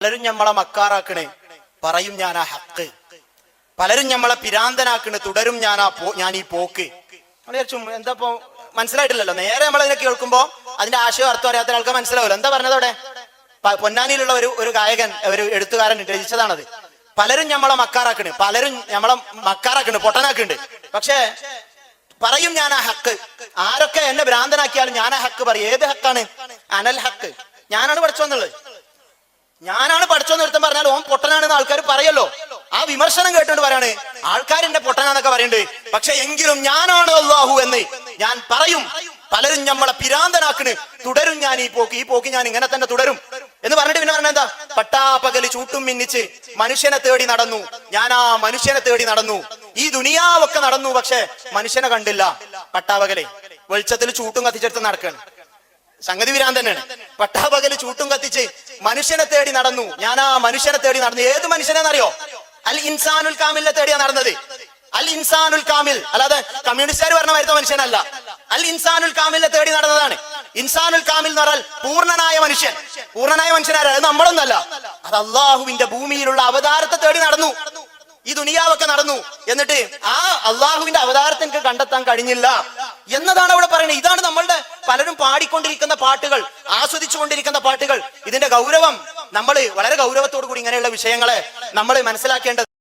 പലരും ഞമ്മളെ മക്കാറാക്കണേ. പറയും ഞാൻ ആ ഹക്ക്. പലരും ഞമ്മളെ പിരാന്തനാക്കണ്. തുടരും ഞാൻ ആ പോ ഞാൻ ഈ പോക്ക്. എന്താ ഇപ്പൊ മനസ്സിലായിട്ടില്ലല്ലോ. നേരെ നമ്മൾ അതിനെ കേൾക്കുമ്പോ അതിന്റെ ആശയം അർത്ഥം അറിയാത്ത ആൾക്ക് മനസ്സിലാവില്ല. എന്താ പറഞ്ഞതോടെ പൊന്നാനിയിലുള്ള ഒരു ഒരു ഗായകൻ ഒരു എഴുത്തുകാരൻ രചിച്ചതാണത്. പലരും ഞമ്മളെ മക്കാറാക്കണ്. പലരും ഞമ്മളെ മക്കാറാക്കണ് പൊട്ടനാക്കുന്നുണ്ട് പക്ഷേ പറയും ഞാൻ ആ ഹക്ക്. ആരൊക്കെ എന്നെ ഭ്രാന്തനാക്കിയാലും ഞാൻ ആ ഹക്ക് പറയും. ഏത് ഹക്കാണ്? അനൽ ഹക്ക്. ഞാനാണ് പഠിച്ചോന്നുള്ളത്. ഞാനാണ് പഠിച്ചോന്ന് ഒരുത്തൻ പറഞ്ഞാൽ ഓൻ പൊട്ടനാണെന്ന് ആൾക്കാർ പറയല്ലോ. ആ വിമർശനം കേട്ടുകൊണ്ട് പറയാണ് ആൾക്കാരെന്റെ പൊട്ടനാന്നൊക്കെ പറയുന്നുണ്ട് പക്ഷെ എങ്കിലും ഞാനാണ് അള്ളാഹു എന്ന് ഞാൻ പറയും. പലരും നമ്മളെ പിരാന്തനാക്കണ്. തുടരും ഞാൻ ഈ പോക്ക് ഈ പോക്ക് ഞാൻ ഇങ്ങനെ തന്നെ തുടരും. എന്ന് പറഞ്ഞിട്ട് പിന്നെ പറഞ്ഞ എന്താ? പട്ടാപ്പകൽ ചൂട്ടും മിന്നിച്ച് മനുഷ്യനെ തേടി നടന്നു. ഞാൻ ആ മനുഷ്യനെ തേടി നടന്നു. ഈ ദുനിയാവൊക്കെ നടന്നു പക്ഷെ മനുഷ്യനെ കണ്ടില്ല. പട്ടാപകലെ വെളിച്ചത്തിൽ ചൂട്ടും കത്തിച്ചെടുത്ത് നടക്കുകയാണ് സംഗതി വിരാൻ തന്നെയാണ് പട്ടാപകൽ ചൂട്ടും കത്തിച്ച് മനുഷ്യനെ തേടി നടന്നു. ഞാൻ ആ മനുഷ്യനെ തേടി നടന്നു. ഏത് മനുഷ്യനെന്നറിയോ? അൽ ഇൻസാനുൽ കാമിലിനെ തേടിയാ നടന്നത്. അൽ ഇൻസാനുൽ കാമിൽ അല്ലാതെ കമ്മ്യൂണിസ്റ്റുകാർ പറഞ്ഞ വരുന്ന മനുഷ്യനല്ല. അൽ ഇൻസാനുൽ കാമിലിനെ തേടി നടന്നതാണ്. ഇൻസാനുൽ കാമിൽ എന്ന് പറഞ്ഞാൽ പൂർണനായ മനുഷ്യൻ. പൂർണനായ മനുഷ്യനാരാ? അത് നമ്മളൊന്നല്ല. അത് അള്ളാഹുവിന്റെ ഭൂമിയിലുള്ള അവതാരത്തെ തേടി നടന്നു. ഈ ദുനിയാവൊക്കെ നടന്നു. എന്നിട്ട് ആ അള്ളാഹുവിന്റെ അവതാരത്തെ കണ്ടെത്താൻ കഴിഞ്ഞില്ല. എന്നതാണ് അവിടെ പറയുന്നത്. ഇതാണ് നമ്മളുടെ പാടിക്കൊണ്ടിരിക്കുന്ന പാട്ടുകൾ ആസ്വദിച്ചുകൊണ്ടിരിക്കുന്ന പാട്ടുകൾ ഇതിന്റെ ഗൗരവം നമ്മൾ വളരെ ഗൗരവത്തോടു കൂടി ഇങ്ങനെയുള്ള വിഷയങ്ങളെ നമ്മൾ മനസ്സിലാക്കേണ്ടത്